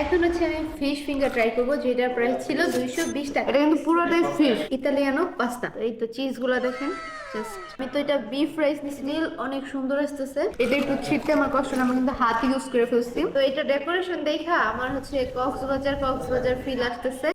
এখন হচ্ছে আমি ফিশ ফিঙ্গার ট্রাই করব যেটার প্রাইস ছিল দুইশো বিশ টাকা। এটা কিন্তু পুরোটাই ফিশ ইতালিয়ানো পাস্তা এই তো চিজগুলা দেখেন আমি তো এটা বিফ রাইস নিয়েছি অনেক সুন্দর আসতেছে। এটা একটু ছিটতে আমার কষ্ট না আমি কিন্তু হাত ইউজ করে ফেলছি। তো এটা ডেকোরেশন দেখা আমার হচ্ছে কক্সবাজার কক্সবাজার ফিল আসতেছে।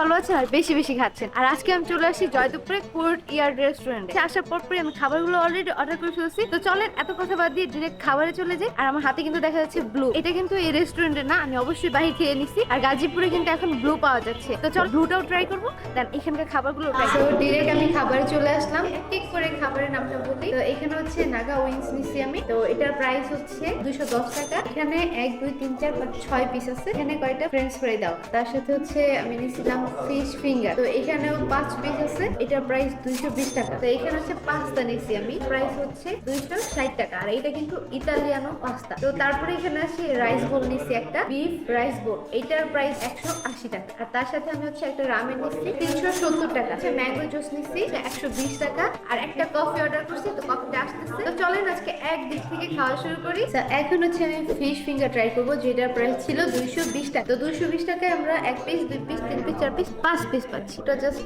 ভালো আছেন আর বেশি বেশি খাচ্ছেন। আর আজকে আমি চলে আসি জয়দেবপুরে কোর্ট ইয়ার্ড রেস্টুরেন্টে আসার পর পরে আমি খাবারগুলো অলরেডি অর্ডার করে ফেলছি। তো চলেন, এত কথা বাদ দিয়ে ডিরেক্ট খাবারে চলে যাই। আর আমার হাতে কিন্তু দেখা যাচ্ছে ব্লু এটা কিন্তু এই রেস্টুরেন্টে না, আমি অবশ্যই বাহির খেয়ে নিছি। আর গাজীপুরে কিন্তু এখন ব্লু পাওয়া যাচ্ছে। তো চল ব্লুটাও ট্রাই করব। দেন এখানকার খাবারগুলো ট্রাই করব। ডিরেক্ট আমি খাবারে চলে আসলাম। এক করে খাবারের নামটা বলি। তো এখানে হচ্ছে নাগা উইংস নিছি আমি। তো এটার প্রাইস হচ্ছে দুশো দশ টাকা। এখানে এক, দুই, তিন, চার, পাঁচ, ছয় পিস আছে। এখানে কয়টা? ফ্রেঞ্চ ফ্রাই দাও। তার সাথে হচ্ছে আমি নিয়েছিলাম ফিশ ফিঙ্গার তো এখানেও পাঁচ পিস আছে, এটার প্রাইস দুইশো বিশ টাকা। তো এখানে হচ্ছে পাস্তা নিয়েছি আমি প্রাইস হচ্ছে দুইশো ষাট টাকা। আর এটা কিন্তু ইতালিয়ানো পাস্তা তো তারপরে এখানে আসি রাইস বোল নিয়েছি একটা বিফ রাইস বোল এটার প্রাইস একশো আশি টাকা। আর তার সাথে আমি হচ্ছে একটা রামেন নিচ্ছি তিনশো সত্তর টাকা। ম্যাঙ্গো জুস নিচ্ছি একশো বিশ টাকা। আর একটা কফি অর্ডার করছি, তো কফিটা আসতেছে। তো চলেন আজকে এক দিক থেকে খাওয়া শুরু করি। এখন হচ্ছে আমি ফিশ ফিঙ্গার ট্রাই করব, যেটার প্রাইস ছিল দুইশো বিশ টাকা। তো দুইশো বিশ টাকায় আমরা এক পিস দুই পিস তিন পিস চার পিস পাঁচ পিস পাচ্ছি। এটা জাস্ট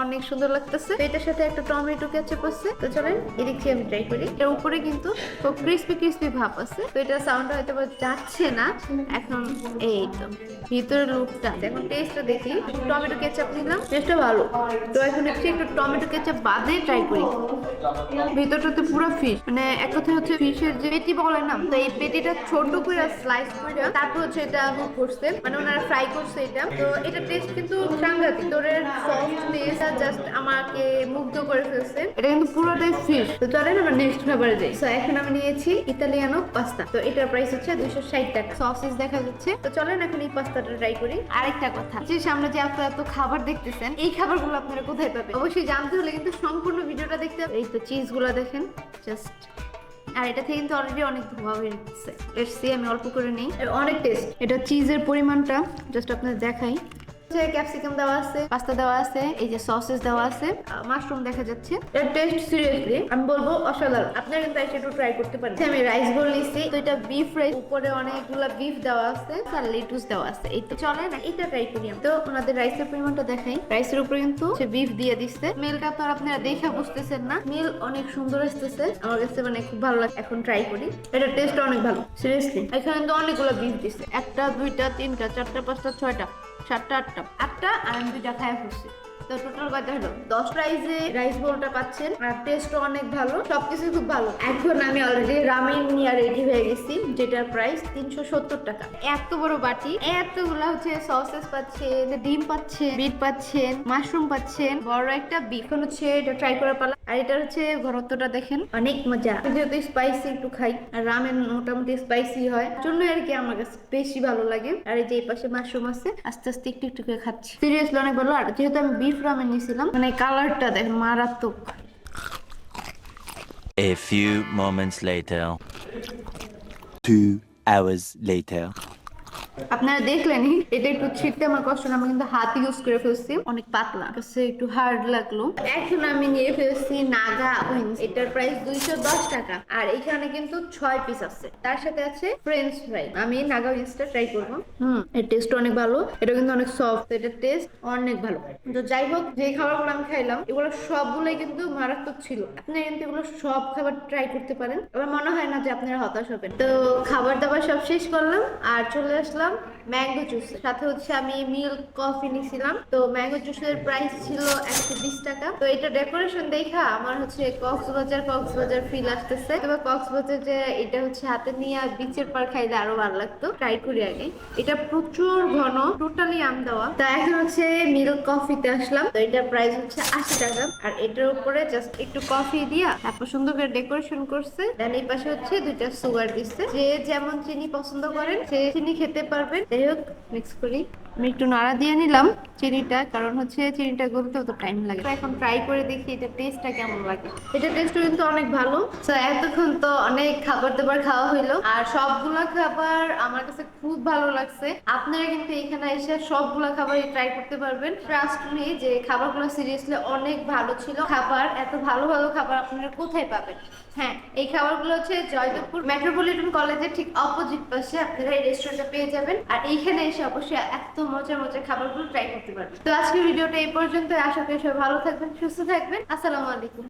অনেক সুন্দর লাগতেছে। এটার সাথে একটা টমেটো কেচাপ আছে। তো চলেন, এদিক আমি ট্রাই করি। এর উপরে কিন্তু খুব ভাব আছে। তো এটা সাউন্ড হয়তো যাচ্ছে না। এখন এই তো, ভিতরের লুকটা এখন টেস্টটা দেখি। টমেটো কেচাপ নিলাম। টেস্টটা ভালো। তো এখন একটু একটু টমেটো কেচাপ বাদে ট্রাই করি। ভিতরটাতে পুরো ফিশ মানে এক হচ্ছে ফিশের যে পেটি বলে না, তো এই পেটিটা ছোট করে স্লাইস করে, তারপর হচ্ছে এটা করছে। মানে ওনারা ফ্রাই করছে এটা। তো এটা টেস্ট কিন্তু সাংঘাতিক। ভিতরের সফট জাস্ট আমাকে মুগ্ধ করে ফেলছে। এটা কিন্তু পুরোটাই ফিশ তো আমরা নেক্সট খাবারে যাই। এখন আমি নিয়েছি ইতালিয়ানো পাস্তা তো এটার প্রাইস হচ্ছে দুইশো ষাট টাকা। সসেস দেখা যাচ্ছে। তো চলেন এখন এই পাস্তাটা ট্রাই করি। আরেকটা কথা। যে সামনে যে এত এত খাবার দেখতেছেন, এই খাবারগুলো আপনারা কোথায় পাবেন? অবশ্যই জানতে হলে কিন্তু সম্পূর্ণ ভিডিওটা দেখতে হবে। এই তো চিজগুলো দেখেন। জাস্ট আর এটা থেকে কিন্তু অলরেডি অনেক ধোয়া এসছি আমি অল্প করে নিই। অনেক টেস্ট এটা চিজের পরিমাণটা জাস্ট আপনাদের দেখাই। ক্যাপসিকাম দেওয়া আছে পাস্তা দেওয়া আছে এই যে সসেস দেওয়া আছে মাশরুম দেখা যাচ্ছে। এর টেস্ট সিরিয়াসলি আমি বলব অসাধারণ। আপনারা কিন্তু এসে একটু ট্রাই করতে পারেন। আমি রাইস বোল নিচ্ছি তো এটা বিফ রাইস উপরে অনেকগুলা বিফ দেওয়া আছে আর লেটুস দেওয়া আছে এই তো। চলে না এটা ট্রাই করি তো ওনাদের রাইসের পরিমাণটা দেখাই। রাইসের উপরে কিন্তু বিফ দিয়ে দিচ্ছে মেলটা তো আপনারা দেখে বুঝতেছেন না। মেল অনেক সুন্দর আসতেছে। আমার কাছে মানে খুব ভালো লাগে। এখন ট্রাই করি। এটা টেস্ট অনেক ভালো। সিরিয়াসলি এখানে তো অনেকগুলো বিফ দিচ্ছে একটা দুইটা তিনটা চারটা পাঁচটা ছয়টা। সাতটা, আটটা। আটটা আর আমি দুইটা খাই ফুসছি তো টোটাল কয়টা হলো দশ প্রাইসে রাইস বোলটা পাচ্ছেন, আর টেস্টও অনেক ভালো সবকিছু খুব ভালো। এখন আমি অলরেডি রামেন নিয়ে রেডি হয়ে গেছি, যেটার প্রাইস তিনশো সত্তর টাকা। এত বড় বাটি, এতগুলা হচ্ছে সসেস পাচ্ছেন, ডিম পাচ্ছেন বিট পাচ্ছেন মাশরুম পাচ্ছেন, বড় একটা বিকন হচ্ছে এটা ট্রাই করার পালা আর এটা হচ্ছে ঘনত্বটা দেখেন। অনেক মজা। যেহেতু স্পাইসি একটু খাই, আর রামেন মোটামুটি স্পাইসি হয় জন্য আর কি আমার কাছে বেশি ভালো লাগে। আর এই যে এই পাশে মাশরুম আছে, আস্তে আস্তে একটু একটু করে খাচ্ছি। সিরিয়াসলি অনেক ভালো। আর যেহেতু আমি বিফ রামেন নিয়েছিলাম মানে কালারটা দেখেন মারাত্মক। A few moments later. Two hours later. আপনারা দেখলেনই এটা একটু ছিটতে আমার কষ্ট না আমি কিন্তু হাত ইউজ করে ফেলছি। অনেক পাতলা। কাছে একটু হার্ড লাগল। এখন আমি নিয়ে ফেলছি নাগা উইংস এটার প্রাইস দুইশো দশ টাকা। আর এখানে কিন্তু ছয় পিস আছে। তার সাথে আছে ফ্রেঞ্চ ফ্রাই আমি নাগা উইংসটা ট্রাই করব। হুম এর টেস্ট অনেক ভালো। এটা কিন্তু অনেক সফট এটার টেস্ট অনেক ভালো। তো যাই হোক যে খাবারগুলো আমি খাইলাম এগুলো সবগুলোই কিন্তু মারাত্মক ছিল। আপনি কিন্তু এগুলো সব খাবার ট্রাই করতে পারেন। আমার মনে হয় না যে আপনারা হতাশ হবেন। তো খাবার দাবার সব শেষ করলাম। আর চলে আসলাম Instagram. Mango juice. সাথে হচ্ছে আমি মিল্ক কফি নিছিলাম। তো ম্যাঙ্গো জুসের প্রাইস ছিল একশো বিশ টাকা। তো এটা ডেকোরেশন দেখা আমার হচ্ছে কক্সবাজার কক্সবাজার ফিল আসতেছে। তবে কক্সবাজার যে এটা হচ্ছে হাতে নিয়ে বিচের পার খাইলে আরও ভালো লাগতো। ট্রাই করি আগে। এটা প্রচুর ঘন টোটালি আম দেওয়া তো এখন হচ্ছে মিল্ক কফিতে আসলাম। তো এটার প্রাইস হচ্ছে আশি টাকা। আর এটার উপরে জাস্ট একটু কফি দিয়া তারপর সুন্দর করে ডেকোরেশন করছে। দেন এই পাশে হচ্ছে দুইটা সুগার দিচ্ছে। যে যেমন চিনি পছন্দ করেন, সে চিনি খেতে পারবেন। যাই হোক মিক্স করি আমি একটু নাড়া দিয়ে নিলাম চিনিটা, কারণ হচ্ছে চিনিটা গলতে তো টাইম লাগে। তো এখন ট্রাই করে দেখি এটা টেস্টটা কেমন লাগে। এটা টেস্ট কিন্তু অনেক ভালো। তো এতক্ষণ তো অনেক খাবার দাবার খাওয়া হইল। আর সবগুলা খাবার আমার কাছে খুব ভালো লাগছে। আপনারা কিন্তু এখানে এসে সবগুলা খাবার ট্রাই করতে পারবেন। ট্রাস্ট মি যে খাবারগুলো সিরিয়াসলি অনেক ভালো ছিল। খাবার, এত ভালো ভালো খাবার আপনারা কোথায় পাবেন? হ্যাঁ এই খাবারগুলো হচ্ছে জয়দেবপুর মেট্রোপলিটন কলেজের ঠিক অপোজিট পাশে আপনারা এই রেস্টুরেন্টটা পেয়ে যাবেন। আর এইখানে এসে অবশ্যই এত মজার মজা খাবারগুলো ট্রাই করতে পারবেন তো আজকের ভিডিওটা এই পর্যন্ত আশা করি সবাই ভালো থাকবেন, সুস্থ থাকবেন। আসসালামু আলাইকুম।